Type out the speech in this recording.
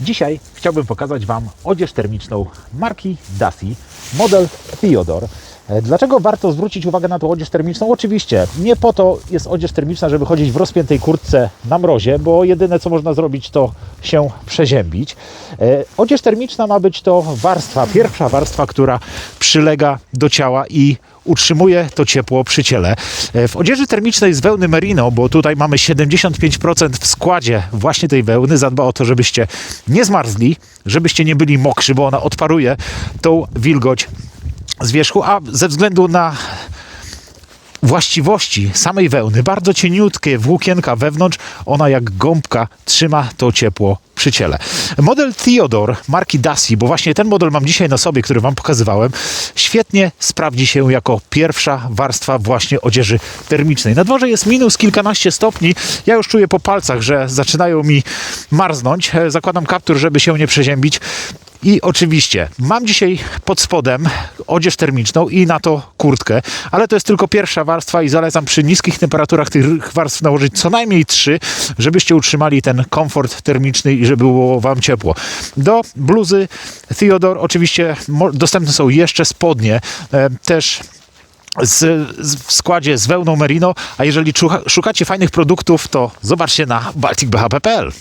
Dzisiaj chciałbym pokazać Wam odzież termiczną marki Dasi, model Theodore. E, Dlaczego warto zwrócić uwagę na tą odzież termiczną? Oczywiście nie po to jest odzież termiczna, żeby chodzić w rozpiętej kurtce na mrozie, bo jedyne co można zrobić to się przeziębić. E, Odzież termiczna ma być to warstwa, pierwsza warstwa, która przylega do ciała i utrzymuje to ciepło przy ciele. E, W odzieży termicznej z wełny merino, bo tutaj mamy 75% w składzie właśnie tej wełny, zadba o to, żebyście nie zmarzli, żebyście nie byli mokrzy, bo ona odparuje tą wilgoć z wierzchu, a ze względu na właściwości samej wełny, bardzo cieniutkie włókienka wewnątrz, ona jak gąbka trzyma to ciepło przy ciele. Model Theodore marki Dasi, bo właśnie ten model mam dzisiaj na sobie, który Wam pokazywałem, świetnie sprawdzi się jako pierwsza warstwa właśnie odzieży termicznej. Na dworze jest minus kilkanaście stopni. Ja już czuję po palcach, że zaczynają mi marznąć. E, Zakładam kaptur, żeby się nie przeziębić. I oczywiście mam dzisiaj pod spodem odzież termiczną i na to kurtkę, ale to jest tylko pierwsza warstwa i zalecam przy niskich temperaturach tych warstw nałożyć co najmniej trzy, żebyście utrzymali ten komfort termiczny i żeby było Wam ciepło. Do bluzy Theodore oczywiście dostępne są jeszcze spodnie, e, też z, z, w składzie z wełną merino, a jeżeli szukacie fajnych produktów, to zobaczcie na balticbhp.pl.